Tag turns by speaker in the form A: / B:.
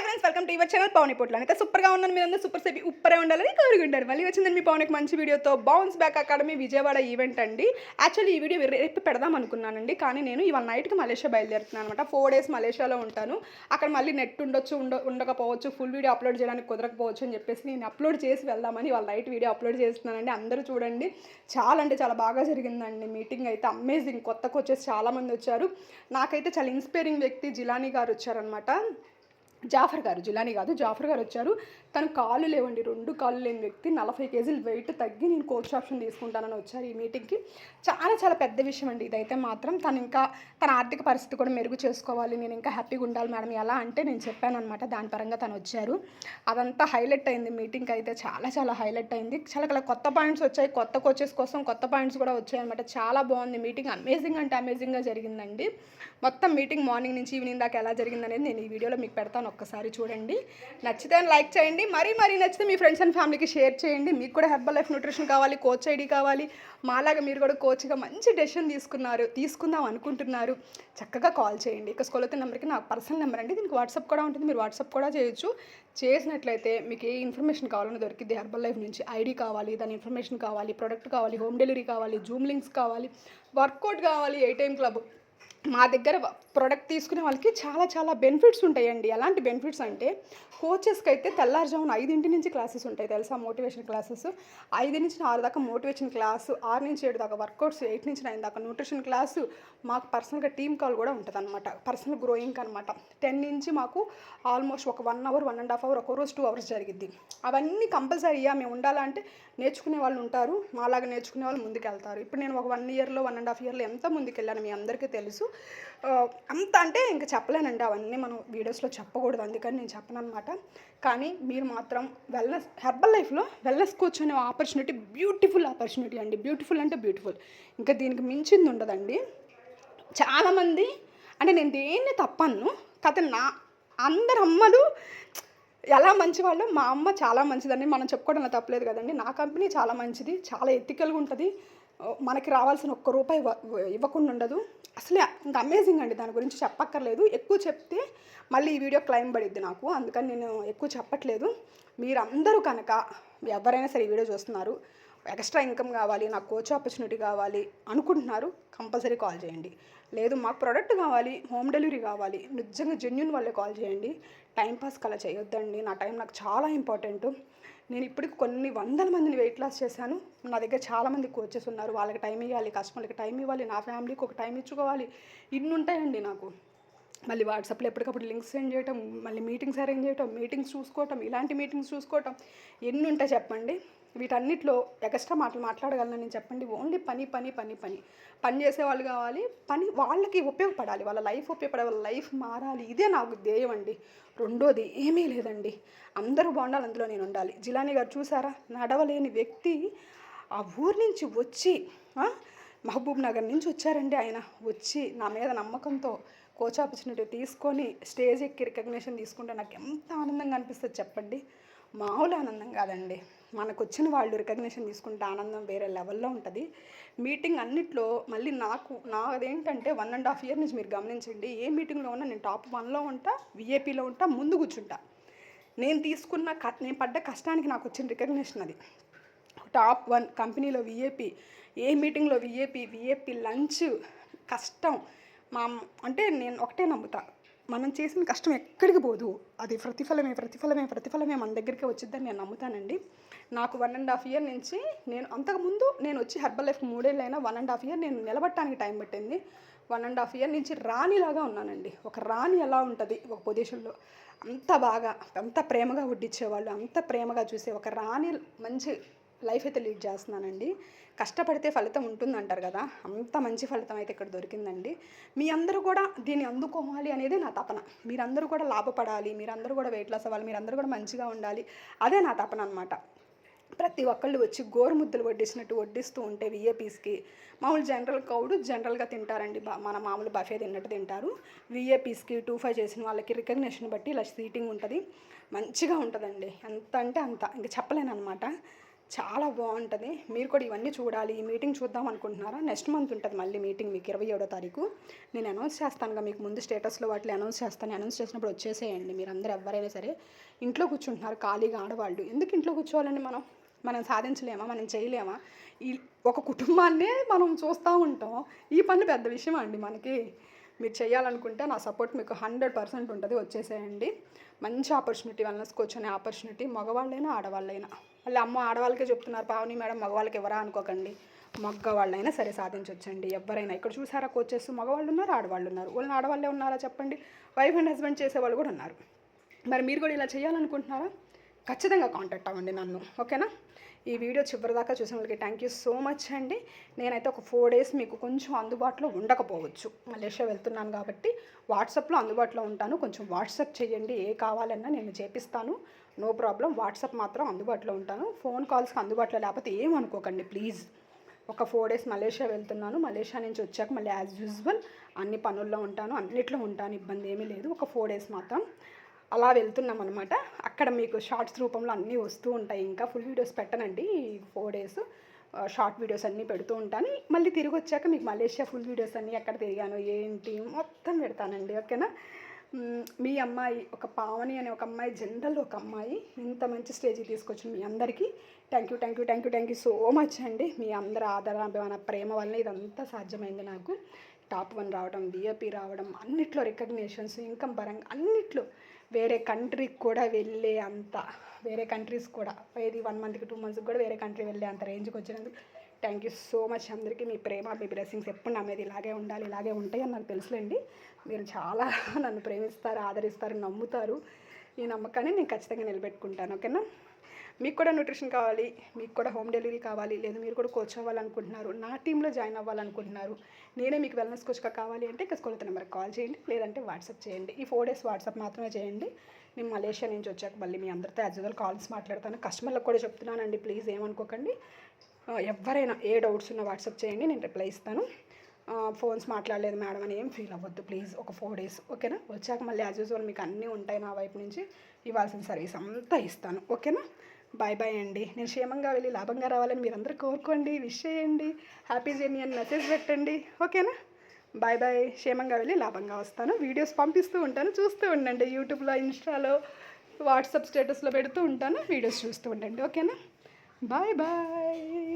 A: Hi friends welcome to your channel Pawan Potlu అయితే సూపర్గా ఉన్నాను మీరు అందరూ సూపర్ సేపీ ఉప్పరే ఉండాలని కోరుకుంటారు మళ్ళీ వచ్చిందని మీ పవన్కి మంచి వీడియోతో bounce back academy Vijayawada event అండి. యాక్చువల్లీ ఈ వీడియో రేపు పెడదాం అనుకున్నానండి కానీ నేను ఇవాళ నైట్కి మలేషియా బయలుదేరుతున్నాను అనమాట ఫోర్ డేస్ మలేషియాలో ఉంటాను. అక్కడ మళ్ళీ నెట్ ఉండొచ్చు ఉండ ఉండకపోవచ్చు ఫుల్ వీడియో అప్లోడ్ చేయడానికి కుదరకపోవచ్చు అని చెప్పేసి నేను అప్లోడ్ చేసి వెళ్దామని వాళ్ళ నైట్ వీడియో అప్లోడ్ చేస్తున్నానండి. అందరూ చూడండి. చాలా అంటే చాలా బాగా జరిగిందండి. మీటింగ్ అయితే అమేజింగ్ కొత్తకు వచ్చేసి చాలామంది వచ్చారు. నాకైతే చాలా ఇన్స్పైరింగ్ వ్యక్తి జిలానీ గారు వచ్చారనమాట జాఫర్ గారు జిలానీ కాదు జాఫర్ గారు వచ్చారు. తను కాళ్ళు లేవండి రెండు కాళ్ళు లేని వ్యక్తి నలభై కేజీలు వెయిట్ తగ్గి నేను కోచ్ ఆప్షన్ తీసుకుంటానని వచ్చారు ఈ మీటింగ్కి చాలా చాలా పెద్ద విషయం అండి ఇదైతే మాత్రం. తను ఇంకా తన ఆర్థిక పరిస్థితి కూడా మెరుగు చేసుకోవాలి నేను ఇంకా హ్యాపీగా ఉండాలి మేడం ఎలా అంటే నేను చెప్పాను అనమాట దాని పరంగా తను వచ్చారు. అదంతా హైలైట్ అయింది మీటింగ్ అయితే చాలా చాలా హైలైట్ అయింది. చాలా చాలా కొత్త పాయింట్స్ వచ్చాయి కొత్త కోచెస్ కోసం కొత్త పాయింట్స్ కూడా వచ్చాయి అనమాట చాలా బాగుంది మీటింగ్ అమేజింగ్ అంటే అమేజింగ్గా జరిగిందండి. మొత్తం మీటింగ్ మార్నింగ్ నుంచి ఈవినింగ్ దాకా ఎలా జరిగిందనేది నేను ఈ వీడియోలో మీకు పెడతాను. ఒక్కసారి చూడండి. నచ్చితే లైక్ చేయండి. మరీ మరీ నచ్చితే మీ ఫ్రెండ్స్ అండ్ ఫ్యామిలీకి షేర్ చేయండి. మీకు కూడా హెర్బల్ లైఫ్ న్యూట్రిషన్ కావాలి కోచ్ ఐడి కావాలి. మాలాగా మీరు కూడా కోచ్గా మంచి డెసిషన్ తీసుకున్నారు తీసుకుందాం అనుకుంటున్నారు. చక్కగా కాల్ చేయండి. ఇక స్కూల్ అయితే నెంబర్కి నా పర్సనల్ నెంబర్ అండి. దీనికి వాట్సాప్ కూడా ఉంటుంది. మీరు వాట్సాప్ కూడా చేయొచ్చు. చేసినట్లయితే మీకు ఏ ఇన్ఫర్మేషన్ కావాలని దొరికింది హెర్బల్ లైఫ్ నుంచి ఐడి కావాలి దాని ఇన్ఫర్మేషన్ కావాలి ప్రోడక్ట్ కావాలి హోమ్ డెలివరీ కావాలి జూమ్ లింక్స్ కావాలి వర్కౌట్ కావాలి ఏ టైం క్లబ్. మా దగ్గర ప్రోడక్ట్ తీసుకునే వాళ్ళకి చాలా చాలా బెనిఫిట్స్ ఉంటాయండి. ఎలాంటి బెనిఫిట్స్ అంటే కోచెస్కి అయితే తెల్లారుజామున ఐదింటి నుంచి క్లాసెస్ ఉంటాయి తెలుసా? మోటివేషన్ క్లాసెస్ ఐదు నుంచి ఆరు దాకా మోటివేషన్ క్లాసు ఆరు నుంచి ఏడు దాకా వర్కౌట్స్ ఎయిట్ నుంచి నైన్ దాకా న్యూట్రిషన్ క్లాసు మాకు పర్సనల్గా టీమ్ కాల్ కూడా ఉంటుంది అనమాట పర్సనల్ గ్రోయింగ్ అనమాట టెన్ నుంచి మాకు ఆల్మోస్ట్ ఒక one hour one and half hour ఒక రోజు టూ అవర్స్ జరిగింది అవన్నీ కంపల్సరీగా మేము ఉండాలంటే నేర్చుకునే వాళ్ళు ఉంటారు. మాలాగా నేర్చుకునే వాళ్ళు ముందుకెళ్తారు. ఇప్పుడు నేను ఒక వన్ ఇయర్లో వన్ అండ్ హాఫ్ ఇయర్లో ఎంత ముందుకెళ్ళాను మీ అందరికీ తెలుసు. అంత అంటే ఇంకా చెప్పలేనండి. అవన్నీ మనం వీడియోస్లో చెప్పకూడదు. అందుకని నేను చెప్పను అనమాట కానీ మీరు మాత్రం వెల్నెస్ హెర్బల్ లైఫ్లో వెల్నెస్ కోచ్ అనే ఆపర్చునిటీ బ్యూటిఫుల్ ఆపర్చునిటీ అండి. బ్యూటిఫుల్ అంటే బ్యూటిఫుల్. ఇంకా దీనికి మించింది ఉండదండి. చాలామంది అంటే నేను దేన్ని తప్పను కథ నా అందరు అమ్మలు ఎలా మంచివాళ్ళు మా అమ్మ చాలా మంచిదండి. మనం చెప్పుకోవడంలో తప్పలేదు కదండి. నా కంపెనీ చాలా మంచిది చాలా ఎథికల్గా ఉంటుంది. మనకి రావాల్సిన ఒక్క రూపాయి ఇవ్వ- ఇవ్వకుండా ఉండదు. అసలే ఇంకా అమేజింగ్ అండి. దాని గురించి చెప్పక్కర్లేదు. ఎక్కువ చెప్తే మళ్ళీ ఈ వీడియో క్లైమ్ పడిద్ది నాకు. అందుకని నేను ఎక్కువ చెప్పట్లేదు. మీరందరూ కనుక ఎవరైనా సరే ఈ వీడియో చూస్తున్నారు ఎక్స్ట్రా ఇన్కమ్ కావాలి నాకు కోచ్ ఆపర్చునిటీ కావాలి అనుకుంటున్నారు కంపల్సరీ కాల్ చేయండి. లేదు మాకు ప్రోడక్ట్ కావాలి హోమ్ డెలివరీ కావాలి నిజంగా జెన్యున్ వాళ్ళే కాల్ చేయండి. టైంపాస్కి కలా చేయొద్దండి. నా టైం నాకు చాలా ఇంపార్టెంట్ నేను ఇప్పటికి కొన్ని వందల మందిని వెయిట్ లాస్ చేశాను. నా దగ్గర చాలామంది కోచెస్ ఉన్నారు. వాళ్ళకి టైం ఇవ్వాలి కస్టమర్లకి టైం ఇవ్వాలి నా ఫ్యామిలీకి ఒక టైం ఇచ్చుకోవాలి. ఇన్ని ఉంటాయండి నాకు. మళ్ళీ వాట్సాప్లో ఎప్పటికప్పుడు లింక్స్ సెండ్ చేయటం మళ్ళీ మీటింగ్స్ అరేంజ్ చేయటం మీటింగ్స్ చూసుకోవటం ఇలాంటి మీటింగ్స్ చూసుకోవటం ఎన్ని ఉంటాయి చెప్పండి. వీటన్నిటిలో ఎక్స్ట్రా మాటలు మాట్లాడగలను నేను చెప్పండి. ఓన్లీ పని పని పని పని. పని చేసే వాళ్ళు కావాలి. పని వాళ్ళకి ఉపయోగపడాలి. వాళ్ళ లైఫ్ ఉపయోగపడాలి. వాళ్ళ లైఫ్ మారాలి. ఇదే నాకు ధ్యేయం అండి. రెండోది ఏమీ లేదండి. అందరూ బాగుండాలి. అందులో నేను ఉండాలి. జిలానీ గారు చూసారా? నడవలేని వ్యక్తి ఆ ఊరి నుంచి వచ్చి మహబూబ్ నగర్ నుంచి వచ్చారండి ఆయన. వచ్చి నా మీద నమ్మకంతో కోచ్ ఆపర్చునిటీ తీసుకొని స్టేజ్ ఎక్కి రికగ్నేషన్ తీసుకుంటే నాకు ఎంత ఆనందంగా అనిపిస్తుంది చెప్పండి. మామూలు ఆనందం కాదండి. మనకు వచ్చిన వాళ్ళు రికగ్నిషన్ తీసుకుంటే ఆనందం వేరే లెవెల్లో ఉంటుంది. మీటింగ్ అన్నిట్లో మళ్ళీ నాకు నాదేంటంటే వన్ అండ్ హాఫ్ ఇయర్ నుంచి మీరు గమనించండి ఏ మీటింగ్లో ఉన్నా నేను టాప్ వన్లో ఉంటా విఏపీలో ఉంటా ముందు కూర్చుంటా. నేను తీసుకున్న క నేను పడ్డ కష్టానికి నాకు వచ్చిన రికగ్నిషన్ అది. టాప్ వన్ కంపెనీలో విఏపీ ఏ మీటింగ్లో విఏపీ విఏపీ లంచ్ కష్టం. మా అంటే నేను ఒకటే నమ్ముతా. మనం చేసిన కష్టం ఎక్కడికి పోదు. అది ప్రతిఫలమే ప్రతిఫలమే ప్రతిఫలమే మన దగ్గరికి వచ్చిద్దని నేను నమ్ముతానండి. నాకు వన్ అండ్ హాఫ్ ఇయర్ నుంచి నేను అంతకుముందు నేను వచ్చి హెర్బల్ లైఫ్ మూడేళ్ళైనా వన్ అండ్ హాఫ్ ఇయర్ నేను నిలబట్టడానికి టైం పట్టింది. వన్ అండ్ హాఫ్ ఇయర్ నుంచి రాణిలాగా ఉన్నానండి. ఒక రాణి ఎలా ఉంటుంది? ఒక పొజిషన్లో అంత బాగా అంత ప్రేమగా వడ్డించేవాళ్ళు అంత ప్రేమగా చూసే ఒక రాణి మంచి లైఫ్ అయితే లీడ్ చేస్తున్నానండి. కష్టపడితే ఫలితం ఉంటుందంటారు కదా అంత మంచి ఫలితం అయితే ఇక్కడ దొరికిందండి. మీ అందరూ కూడా దీన్ని అందుకోవాలి అనేది నా తపన. మీరందరూ కూడా లాభపడాలి మీరందరూ కూడా వెయిట్ లాస్ అవ్వాలి మీరందరూ కూడా మంచిగా ఉండాలి అదే నా తపన అనమాట ప్రతి ఒక్కళ్ళు వచ్చి గోరుముద్దలు వడ్డిస్తున్నట్టు వడ్డిస్తూ ఉంటే విఏపీస్కి మామూలు జనరల్ కౌడు జనరల్గా తింటారండి. బా మన మామూలు బఫే తిన్నట్టు తింటారు. విఏపీస్కి టూ ఫైవ్ చేసిన వాళ్ళకి రికగ్నిషన్ బట్టి ఇలా సీటింగ్ ఉంటుంది. మంచిగా ఉంటుందండి. ఎంత అంటే అంత. ఇంక చెప్పలేను అనమాట చాలా బాగుంటుంది. మీరు కూడా ఇవన్నీ చూడాలి. ఈ మీటింగ్ చూద్దాం అనుకుంటున్నారా? నెక్స్ట్ మంత్ ఉంటుంది మళ్ళీ మీటింగ్ మీకు ఇరవై ఏడో తారీఖు. నేను అనౌన్స్ చేస్తానుగా మీకు ముందు స్టేటస్లో వాటిలో అనౌన్స్ చేస్తాను. అనౌన్స్ చేసినప్పుడు వచ్చేసేయండి. మీరు అందరూ ఎవరైనా సరే ఇంట్లో కూర్చుంటున్నారు ఖాళీగా ఆడవాళ్ళు. ఎందుకు ఇంట్లో కూర్చోవాలండి మనం? మనం సాధించలేమా? మనం చేయలేమా? ఈ ఒక కుటుంబాన్నే మనం చూస్తూ ఉంటాం. ఈ పని పెద్ద విషయం అండి మనకి? మీరు చేయాలనుకుంటే నా సపోర్ట్ మీకు హండ్రెడ్ పర్సెంట్ ఉంటుంది వచ్చేసేయండి. మంచి ఆపర్చునిటీ వెల్నెస్ కోచ్ అనే ఆపర్చునిటీ మగవాళ్ళైనా ఆడవాళ్ళైనా. మళ్ళీ అమ్మ ఆడవాళ్ళకే చెప్తున్నారు పావని మేడం మగవాళ్ళకి ఎవరా అనుకోకండి. మగవాళ్ళైనా సరే సాధించవచ్చండి ఎవరైనా. ఇక్కడ చూసారా కోచెస్ మగవాళ్ళు ఉన్నారు ఆడవాళ్ళు ఉన్నారు వాళ్ళని ఆడవాళ్ళే ఉన్నారా చెప్పండి? వైఫ్ అండ్ హస్బెండ్ చేసేవాళ్ళు కూడా ఉన్నారు. మరి మీరు కూడా ఇలా చేయాలనుకుంటున్నారా? ఖచ్చితంగా కాంటాక్ట్ అవ్వండి నన్ను ఓకేనా? ఈ వీడియో చివరిదాకా చూసిన వాళ్ళకి థ్యాంక్ యూ సో మచ్ అండి. నేనైతే ఒక ఫోర్ డేస్ మీకు కొంచెం అందుబాటులో ఉండకపోవచ్చు. మలేషియా వెళ్తున్నాను కాబట్టి వాట్సాప్లో అందుబాటులో ఉంటాను. కొంచెం వాట్సాప్ చేయండి ఏ కావాలన్నా నేను చేపిస్తాను. నో ప్రాబ్లం వాట్సాప్ మాత్రం అందుబాటులో ఉంటాను. ఫోన్ కాల్స్కి అందుబాటులో లేకపోతే ఏమనుకోకండి ప్లీజ్ ఒక ఫోర్ డేస్ మలేషియా వెళ్తున్నాను. మలేషియా నుంచి వచ్చాక మళ్ళీ యాజ్ యూజువల్ అన్ని పనుల్లో ఉంటాను. అన్నిట్లో ఉంటాను ఇబ్బంది ఏమీ లేదు. ఒక ఫోర్ డేస్ మాత్రం. అలా వెళ్తున్నాం అనమాట అక్కడ మీకు షార్ట్స్ రూపంలో అన్నీ వస్తూ ఉంటాయి. ఇంకా ఫుల్ వీడియోస్ పెట్టనండి. ఈ ఫోర్ డేస్ షార్ట్ వీడియోస్ అన్నీ పెడుతూ ఉంటాను. మళ్ళీ తిరిగి వచ్చాక మీకు మలేషియా ఫుల్ వీడియోస్ అన్నీ ఎక్కడ తిరిగాను ఏంటి మొత్తం పెడతానండి ఓకేనా? మీ అమ్మాయి ఒక పావని అనే ఒక అమ్మాయి జనరల్ ఒక అమ్మాయి ఇంత మంచి స్టేజ్కి తీసుకొచ్చిన మీ అందరికీ. Thank you thank you thank you thank you so much అండి. మీ అందరి ఆదరణ అభిమాన ప్రేమ వల్ల ఇదంతా సాధ్యమైంది నాకు. టాప్ వన్ రావడం డిఏపి రావడం అన్నిట్లో రికగ్నేషన్స్ ఇన్కమ్ పరంగా అన్నిట్లో వేరే కంట్రీకి కూడా వెళ్ళే అంత వేరే కంట్రీస్ కూడా ఏది వన్ మంత్కి టూ మంత్స్కి కూడా వేరే కంట్రీ వెళ్ళే అంత రేంజ్కి వచ్చినందుకు థ్యాంక్ యూ సో మచ్ అందరికీ. మీ ప్రేమ మీ బ్లెస్సింగ్స్ ఎప్పుడు నా మీద ఇలాగే ఉండాలి ఇలాగే ఉంటాయి అని నాకు తెలుసులేండి. మీరు చాలా నన్ను ప్రేమిస్తారు ఆదరిస్తారు నమ్ముతారు. ఈ నమ్మకాన్ని నేను ఖచ్చితంగా నిలబెట్టుకుంటాను ఓకేనా? మీకు కూడా న్యూట్రిషన్ కావాలి మీకు కూడా హోమ్ డెలివరీ కావాలి లేదా మీరు కూడా కోచ్ అవ్వాలనుకుంటున్నారు నా టీంలో జాయిన్ అవ్వాలనుకుంటున్నారు నేనే మీకు వెల్నెస్ కోచ్గా కావాలి అంటే ఇక స్కూల్ నెంబర్కి కాల్ చేయండి లేదంటే వాట్సాప్ చేయండి. ఈ ఫోర్ డేస్ వాట్సాప్ మాత్రమే చేయండి. నేను మలేషియా నుంచి వచ్చాక మళ్ళీ మీ అందరితో యాజ్ యూజువల్ కాల్స్ మాట్లాడతాను. కస్టమర్లకు కూడా చెప్తున్నానండి ప్లీజ్ ఏమనుకోకండి. ఎవరైనా ఏ డౌట్స్ ఉన్నా వాట్సాప్ చేయండి నేను రిప్లై ఇస్తాను. ఫోన్స్ మాట్లాడలేదు మేడం అని ఏం ఫీల్ అవ్వద్దు ప్లీజ్ ఒక ఫోర్ డేస్ ఓకేనా వచ్చాక మళ్ళీ యాజ్ యూజువల్ మీకు అన్నీ ఉంటాయి నా వైపు నుంచి. ఇవ్వాల్సిన సర్వీస్ అంతా ఇస్తాను ఓకేనా బాయ్ బాయ్ అండి. నేను క్షేమంగా వెళ్ళి లాభంగా రావాలని మీరందరూ కోరుకోండి. విష్ చేయండి. హ్యాపీ జర్నీ అని మెసేజ్ పెట్టండి. ఓకేనా? బాయ్ బాయ్ క్షేమంగా వెళ్ళి లాభంగా వస్తాను. వీడియోస్ పంపిస్తూ ఉంటాను. చూస్తూ ఉండండి. యూట్యూబ్లో ఇన్స్టాలో వాట్సాప్ స్టేటస్లో పెడుతూ ఉంటాను. వీడియోస్ చూస్తూ ఉండండి. ఓకేనా? Bye bye